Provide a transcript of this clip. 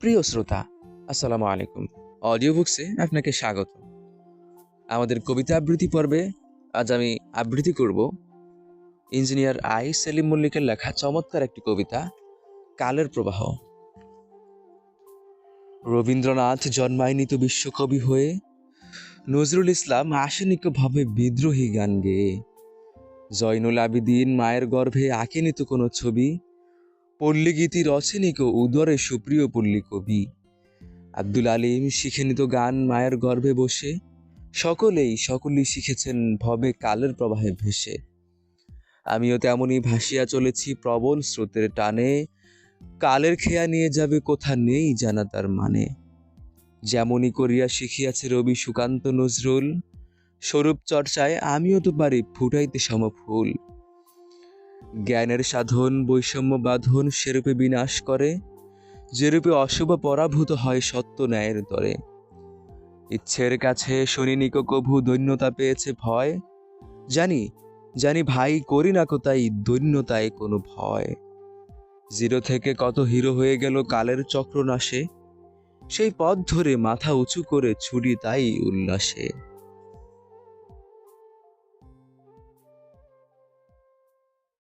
প্রিয় শ্রোতা, আসসালামু আলাইকুম। অডিও বুকসে আপনাকে স্বাগত। আমাদের কবিতা আবৃত্তি পর্বে আজ আমি আবৃত্তি করব ইঞ্জিনিয়ার আই সেলিম মল্লিকের লেখা চমৎকার একটি কবিতা, কালের প্রবাহ। রবীন্দ্রনাথ জন্মায়নি তো বিশ্বকবি হয়ে, নজরুল ইসলাম আসেনি ভাবে বিদ্রোহী গান গেয়ে। জয়নুল আবিদিন মায়ের গর্ভে আঁকেনি তো কোনো ছবি পল্লীগীতি রচেনিক উদরে সুপ্রিয় পল্লী কবি। আব্দুল আলিম শিখেনি তো গান মায়ের গর্ভে বসে, সকলেই সকলেই শিখেছেন ভবে কালের প্রবাহে ভেসে। আমিও তেমনই ভাসিয়া চলেছি প্রবল স্রোতের টানে, কালের খেয়া নিয়ে যাবে কোথা নেই জানা তার মানে। যেমনই করিয়া শিখিয়াছে রবি সুকান্ত নজরুল, স্বরূপ চর্চায় আমিও তো পারি ফুটাইতে সমফুল জ্ঞানের সাধন, বৈষম্য বাঁধন সেরূপে বিনাশ করে, যেরূপে অশুভ পরাভূত হয় সত্য ন্যায়ের তরে। ইচ্ছের কাছে শনিনিক কভু দৈন্যতা পেয়েছে ভয়। জানি জানি ভাই করি না কোথায় দৈন্যতায় কোনো ভয়। জিরো থেকে কত হিরো হয়ে গেল কালের চক্রনাশে, সেই পথ ধরে মাথা উঁচু করে ছুটি তাই উল্লাসে।